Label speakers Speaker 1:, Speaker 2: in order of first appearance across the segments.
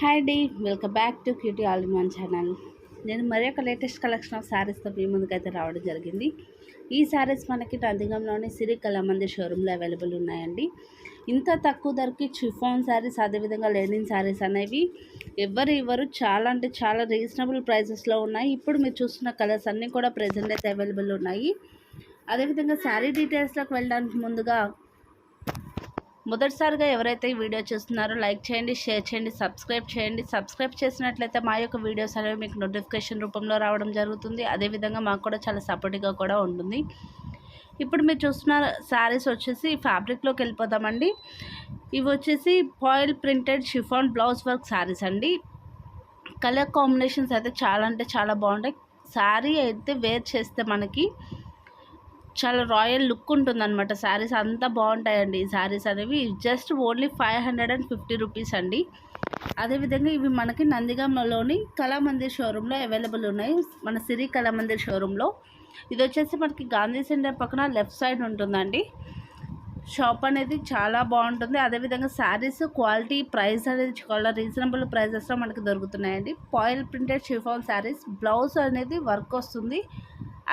Speaker 1: Hi D welcome back to cutie all Mann channel నేను మరి ఒక లేటెస్ట్ కలెక్షన్ ఆఫ్ శారీస్తో మీ ముందుకైతే రావడం జరిగింది. ఈ శారీస్ మనకి నందిగంలోని సిరి కళామంది షోరూంలో అవైలబుల్ ఉన్నాయండి. ఇంత తక్కువ ధరకి చిఫాన్ శారీస్ అదేవిధంగా లెనిన్ శారీస్ అనేవి ఎవరు ఇవ్వరు. చాలా అంటే చాలా రీజనబుల్ ప్రైజెస్లో ఉన్నాయి. ఇప్పుడు మీరు చూస్తున్న కలర్స్ అన్నీ కూడా ప్రజెంట్ అయితే అవైలబుల్ ఉన్నాయి. అదేవిధంగా శారీ డీటెయిల్స్లోకి వెళ్ళడానికి ముందుగా మొదటిసారిగా ఎవరైతే ఈ వీడియో చూస్తున్నారో లైక్ చేయండి షేర్ చేయండి సబ్స్క్రైబ్ చేయండి. సబ్స్క్రైబ్ చేసినట్లయితే మా యొక్క వీడియోస్ అనేవి మీకు నోటిఫికేషన్ రూపంలో రావడం జరుగుతుంది. అదేవిధంగా మాకు కూడా చాలా సపోర్టివ్గా కూడా ఉంటుంది. ఇప్పుడు మీరు చూస్తున్న శారీస్ వచ్చేసి ఫ్యాబ్రిక్లోకి వెళ్ళిపోతామండి ఇవి వచ్చేసి foil printed chiffon blouse work saris అండి. కలర్ కాంబినేషన్స్ అయితే చాలా అంటే చాలా బాగుంటాయి. శారీ అయితే వేర్ చేస్తే మనకి చాలా రాయల్ లుక్ ఉంటుంది అనమాట శారీస్ అంతా బాగుంటాయండి. ఈ శారీస్ అనేవి just only five hundred and fifty rupees అండి. అదేవిధంగా ఇవి మనకి నందిగామలోని కళామందిర్ షోరూంలో అవైలబుల్ ఉన్నాయి. మన సిరి కళామందిర్ షోరూంలో. ఇది వచ్చేసి మనకి గాంధీ సెంటర్ పక్కన లెఫ్ట్ సైడ్ ఉంటుందండి. షాప్ అనేది చాలా బాగుంటుంది. అదేవిధంగా శారీస్ క్వాలిటీ ప్రైస్ అనేది చాలా రీజనబుల్ ప్రైజెస్లో మనకి దొరుకుతున్నాయండి. Foil printed chiffon saris. Blouse అనేది వర్క్ వస్తుంది.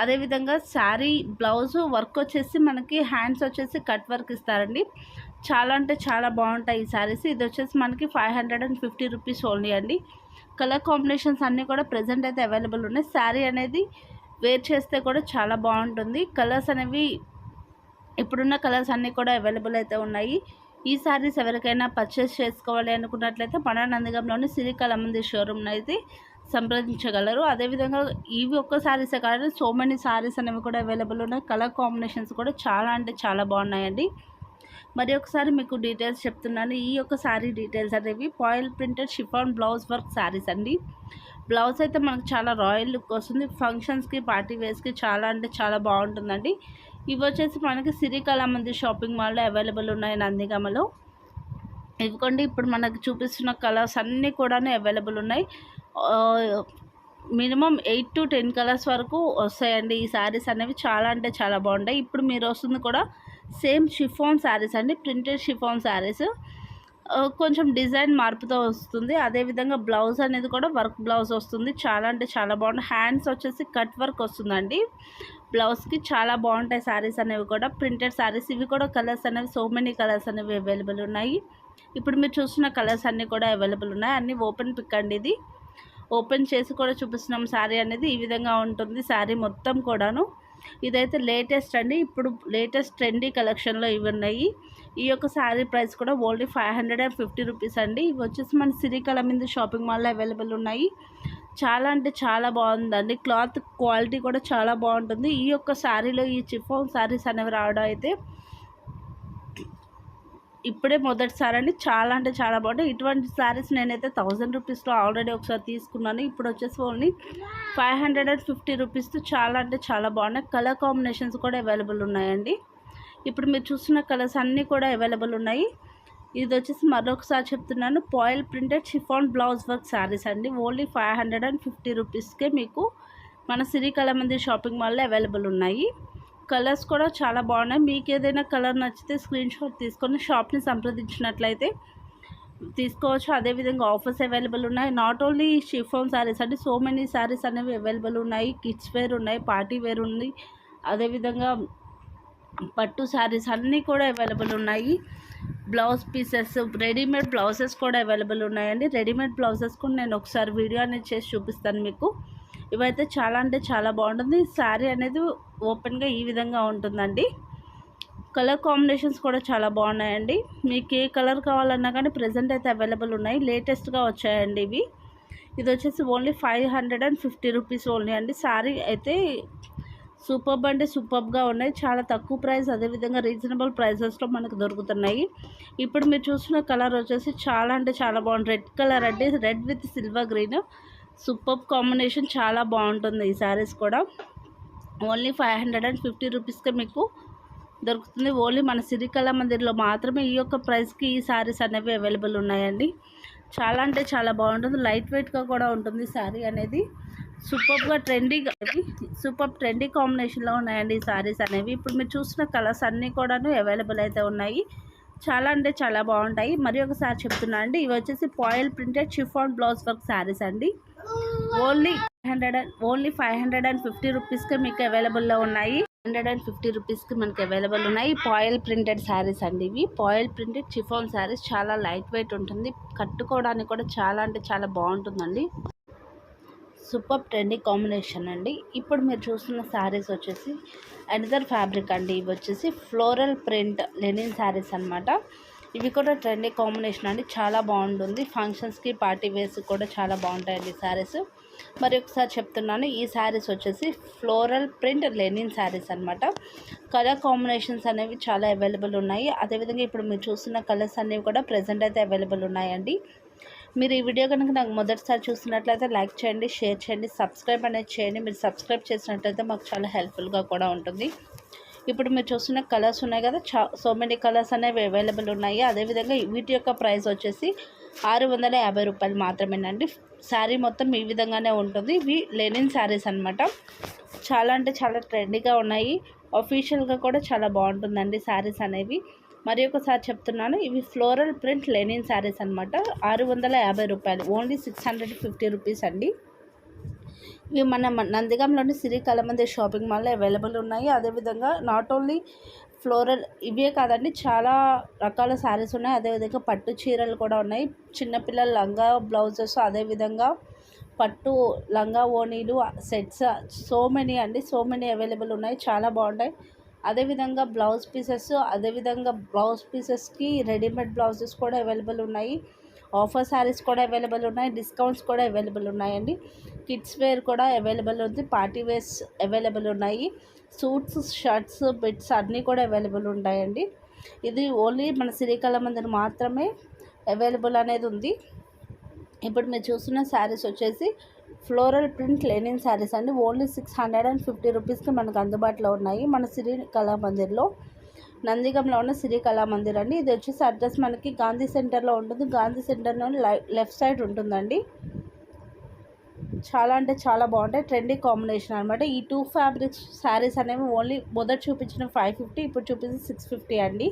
Speaker 1: అదేవిధంగా శారీ బ్లౌజ్ వర్క్ వచ్చేసి మనకి హ్యాండ్స్ వచ్చేసి కట్ వర్క్ ఇస్తారండి. చాలా అంటే చాలా బాగుంటాయి ఈ శారీస్. ఇది వచ్చేసి మనకి five hundred and fifty rupees only అండి. కలర్ కాంబినేషన్స్ అన్నీ కూడా ప్రజెంట్ అయితే అవైలబుల్ ఉన్నాయి. శారీ అనేది వేర్ చేస్తే కూడా చాలా బాగుంటుంది. కలర్స్ అనేవి ఇప్పుడున్న కలర్స్ అన్నీ కూడా అవైలబుల్ అయితే ఉన్నాయి. ఈ శారీస్ ఎవరికైనా పర్చేస్ చేసుకోవాలి అనుకున్నట్లయితే మన నందిగంలోని సిరికలమంది షోరూమ్ అయితే సంప్రదించగలరు. అదేవిధంగా ఇవి ఒక్క శారీసే కాదు సో మెనీ శారీస్ అనేవి కూడా అవైలబుల్ ఉన్నాయి. కలర్ కాంబినేషన్స్ కూడా చాలా అంటే చాలా బాగున్నాయండి. మరి ఒకసారి మీకు డీటెయిల్స్ చెప్తున్నాను. ఈ యొక్క శారీ డీటెయిల్స్ అనేవి foil printed chiffon blouse work saris అండి. బ్లౌజ్ అయితే మనకు చాలా రాయల్ లుక్ వస్తుంది. ఫంక్షన్స్కి పార్టీ వేస్కి చాలా అంటే చాలా బాగుంటుందండి. ఇవి వచ్చేసి మనకి సిరి కళామంది షాపింగ్ మాల్లో అవైలబుల్ ఉన్నాయి నందిగామలో. ఇవ్వకండి ఇప్పుడు మనకు చూపిస్తున్న కలర్స్ అన్నీ కూడా అవైలబుల్ ఉన్నాయి. Minimum eight to ten colours వరకు వస్తాయండి. ఈ శారీస్ అనేవి చాలా అంటే చాలా బాగుంటాయి. ఇప్పుడు మీరు వస్తుంది కూడా సేమ్ షిఫాన్ శారీస్ అండి. ప్రింటెడ్ షిఫాన్ శారీస్ కొంచెం డిజైన్ మార్పుతో వస్తుంది. అదేవిధంగా బ్లౌజ్ అనేది కూడా వర్క్ బ్లౌజ్ వస్తుంది. చాలా అంటే చాలా బాగుంటుంది హ్యాండ్స్ వచ్చేసి కట్ వర్క్ వస్తుందండి. బ్లౌజ్కి చాలా బాగుంటాయి శారీస్ అనేవి కూడా. ప్రింటెడ్ శారీస్ ఇవి కూడా కలర్స్ అనేవి సో మెనీ కలర్స్ అనేవి అవైలబుల్ ఉన్నాయి. ఇప్పుడు మీరు చూస్తున్న కలర్స్ అన్నీ కూడా అవైలబుల్ ఉన్నాయి. అన్నీ ఓపెన్ పిక్ అండి ఇది. ఓపెన్ చేసి కూడా చూపిస్తున్నాం శారీ అనేది. ఈ విధంగా ఉంటుంది శారీ మొత్తం కూడాను. ఇదైతే లేటెస్ట్ అండి. ఇప్పుడు లేటెస్ట్ ట్రెండీ కలెక్షన్లో ఇవి ఉన్నాయి. ఈ యొక్క శారీ ప్రైస్ కూడా only five hundred and fifty rupees అండి. ఇవి వచ్చేసి మన సిరికల మీద షాపింగ్ మాల్లో అవైలబుల్ ఉన్నాయి. చాలా అంటే చాలా బాగుందండి. క్లాత్ క్వాలిటీ కూడా చాలా బాగుంటుంది. ఈ యొక్క శారీలో ఈ చిఫోన్ శారీస్ అనేవి రావడం అయితే ఇప్పుడే మొదటిసారి అండి. చాలా అంటే చాలా బాగుంటాయి. ఇటువంటి శారీస్ నేనైతే థౌజండ్ రూపీస్లో ఆల్రెడీ ఒకసారి తీసుకున్నాను. ఇప్పుడు వచ్చేసి only five hundred and fifty రూపీస్తో చాలా అంటే చాలా బాగున్నాయి. కలర్ కాంబినేషన్స్ కూడా అవైలబుల్ ఉన్నాయండి. ఇప్పుడు మీరు చూస్తున్న కలర్స్ అన్నీ కూడా అవైలబుల్ ఉన్నాయి. ఇది వచ్చేసి మరొకసారి చెప్తున్నాను. Foil printed chiffon blouse work saris అండి. Only five hundred and fifty రూపీస్కే మీకు మన సిరి మంది షాపింగ్ మాల్లో అవైలబుల్ ఉన్నాయి. కలర్స్ కూడా చాలా బాగున్నాయి. మీకు ఏదైనా కలర్ నచ్చితే స్క్రీన్ షాట్ తీసుకొని షాప్ని సంప్రదించినట్లయితే తీసుకోవచ్చు. అదేవిధంగా ఆఫర్స్ అవైలబుల్ ఉన్నాయి. నాట్ ఓన్లీ షిఫోన్ శారీస్ అంటే సో మెనీ శారీస్ అనేవి అవైలబుల్ ఉన్నాయి. కిడ్స్ వేర్ ఉన్నాయి పార్టీ వేర్ ఉంది. అదేవిధంగా పట్టు శారీస్ అన్నీ కూడా అవైలబుల్ ఉన్నాయి. బ్లౌజ్ పీసెస్ రెడీమేడ్ బ్లౌజెస్ కూడా అవైలబుల్ ఉన్నాయండి. రెడీమేడ్ బ్లౌజెస్ కూడా నేను ఒకసారి వీడియో అనేది చేసి చూపిస్తాను మీకు. ఇవైతే చాలా అంటే చాలా బాగుంటుంది. శారీ అనేది ఓపెన్గా ఈ విధంగా ఉంటుందండి. కలర్ కాంబినేషన్స్ కూడా చాలా బాగున్నాయండి. మీకు ఏ కలర్ కావాలన్నా కానీ ప్రజెంట్ అయితే అవైలబుల్ ఉన్నాయి. లేటెస్ట్గా వచ్చాయండి ఇవి. ఇది వచ్చేసి only five hundred and fifty rupees only అండి. శారీ అయితే సూపర్బ్ అంటే సూపర్బ్గా ఉన్నాయి. చాలా తక్కువ ప్రైస్ అదేవిధంగా రీజనబుల్ ప్రైసెస్లో మనకు దొరుకుతున్నాయి. ఇప్పుడు మీరు చూసిన కలర్ వచ్చేసి చాలా అంటే చాలా బాగుంది. రెడ్ కలర్ అంటే red with silver green. Superb combination చాలా బాగుంటుంది ఈ శారీస్ కూడా. Only five hundred and fifty రూపీస్కే మీకు దొరుకుతుంది. ఓన్లీ మన సిరికళ మందిర్లో మాత్రమే ఈ యొక్క ప్రైస్కి ఈ శారీస్ అనేవి అవైలబుల్ ఉన్నాయండి. చాలా అంటే చాలా బాగుంటుంది. లైట్ వెయిట్గా కూడా ఉంటుంది శారీ అనేది. సూపర్గా ట్రెండీగా సూపర్ ట్రెండీ కాంబినేషన్లో ఉన్నాయండి ఈ శారీస్ అనేవి. ఇప్పుడు మీరు చూసిన కలర్స్ అన్నీ కూడాను అవైలబుల్ అయితే ఉన్నాయి. చాలా అంటే చాలా బాగుంటాయి. మరి ఒకసారి చెప్తున్నా అండి ఇవి వచ్చేసి foil printed chiffon blouse work saris అండి. Only hundred and only five hundred and fifty రూపీస్కి మీకు అవైలబుల్లో ఉన్నాయి. హండ్రెడ్ అండ్ ఫిఫ్టీ రూపీస్కి మనకి అవైలబుల్ ఉన్నాయి. పాయిల్ ప్రింటెడ్ శారీస్ అండి ఇవి. పాయిల్ ప్రింటెడ్ చిఫాన్ శారీస్ చాలా లైట్ వెయిట్ ఉంటుంది. కట్టుకోవడానికి కూడా చాలా అంటే చాలా బాగుంటుందండి. సూపర్ ట్రెండీ కాంబినేషన్ అండి. ఇప్పుడు మీరు చూస్తున్న శారీస్ వచ్చేసి అనదర్ ఫ్యాబ్రిక్ అండి. ఇవి వచ్చేసి ఫ్లోరల్ ప్రింట్ లెనిన్ శారీస్ అనమాట ఇవి కూడా ట్రెండీ కాంబినేషన్ అండి. చాలా బాగుంటుంది. ఫంక్షన్స్కి పార్టీ వేర్స్ కూడా చాలా బాగుంటాయండి శారీస్. మరి ఒకసారి చెప్తున్నాను ఈ శారీస్ వచ్చేసి ఫ్లోరల్ ప్రింట్ లెనిన్ శారీస్ అనమాట కలర్ కాంబినేషన్స్ అనేవి చాలా అవైలబుల్ ఉన్నాయి. అదేవిధంగా ఇప్పుడు మీరు చూస్తున్న కలర్స్ అనేవి కూడా ప్రజెంట్ అయితే అవైలబుల్ ఉన్నాయండి. మీరు ఈ వీడియో కనుక నాకు మొదటిసారి చూసినట్లయితే లైక్ చేయండి షేర్ చేయండి సబ్స్క్రైబ్ అనేది చేయండి. మీరు సబ్స్క్రైబ్ చేసినట్లయితే మాకు చాలా హెల్ప్ఫుల్గా కూడా ఉంటుంది. ఇప్పుడు మీరు చూస్తున్న కలర్స్ ఉన్నాయి కదా చా సో మెనీ కలర్స్ అనేవి అవైలబుల్ ఉన్నాయి. అదేవిధంగా వీటి యొక్క ప్రైస్ వచ్చేసి ఆరు వందల యాభై రూపాయలు మాత్రమేనండి. శారీ మొత్తం ఈ విధంగానే ఉంటుంది. ఇవి లెనిన్ శారీస్ అనమాట చాలా అంటే చాలా ట్రెండీగా ఉన్నాయి. అఫీషియల్గా కూడా చాలా బాగుంటుందండి శారీస్ అనేవి. మరి ఒకసారి చెప్తున్నాను ఇవి ఫ్లోరల్ ప్రింట్ లెనిన్ శారీస్ అనమాట ఆరు వందల యాభై రూపాయలు. Only six hundred fifty rupees అండి. ఇవి మన నందిగంలోని సిరి కలమంది షాపింగ్ మాల్లో అవైలబుల్ ఉన్నాయి. అదేవిధంగా నాట్ ఓన్లీ ఫ్లోరల్ ఇవే కాదండి చాలా రకాల శారీస్ ఉన్నాయి. అదేవిధంగా పట్టు చీరలు కూడా ఉన్నాయి. చిన్నపిల్లల లంగా బ్లౌజెస్ అదేవిధంగా పట్టు లంగా ఓణీలు సెట్స్ సో మెనీ అండి. సో మెనీ అవైలబుల్ ఉన్నాయి. చాలా బాగుంటాయి. అదేవిధంగా బ్లౌజ్ పీసెస్ అదేవిధంగా బ్లౌజ్ పీసెస్కి రెడీమేడ్ బ్లౌజెస్ కూడా అవైలబుల్ ఉన్నాయి. ఆఫర్ శారీస్ కూడా అవైలబుల్ ఉన్నాయి డిస్కౌంట్స్ కూడా అవైలబుల్ ఉన్నాయండి. కిడ్స్ వేర్ కూడా అవైలబుల్ ఉంది పార్టీ వేర్స్ అవైలబుల్ ఉన్నాయి. సూట్స్ షర్ట్స్ బిట్స్ అన్నీ కూడా అవైలబుల్ ఉంటాయండి. ఇది ఓన్లీ మన శ్రీకాళ మందిర్ మాత్రమే అవైలబుల్ అనేది ఉంది. ఇప్పుడు మీరు చూస్తున్న శారీస్ వచ్చేసి ఫ్లోరల్ ప్రింట్ లెనిన్ శారీస్ అండి. Only six hundred and fifty రూపీస్కి మనకు అందుబాటులో ఉన్నాయి. మన శ్రీ మందిర్లో నందిగంలో ఉన్న శ్రీకళా మందిర్ అండి. ఇది వచ్చేసి అడ్రస్ మనకి గాంధీ సెంటర్లో ఉంటుంది. గాంధీ సెంటర్లో లెఫ్ట్ సైడ్ ఉంటుందండి. చాలా అంటే చాలా బాగుంటాయి. ట్రెండీ కాంబినేషన్ అనమాట ఈ టూ ఫ్యాబ్రిక్స్ శారీస్ అనేవి ఓన్లీ మొదటి చూపించిన ఫైవ్ ఫిఫ్టీ ఇప్పుడు చూపించిన సిక్స్ ఫిఫ్టీ అండి.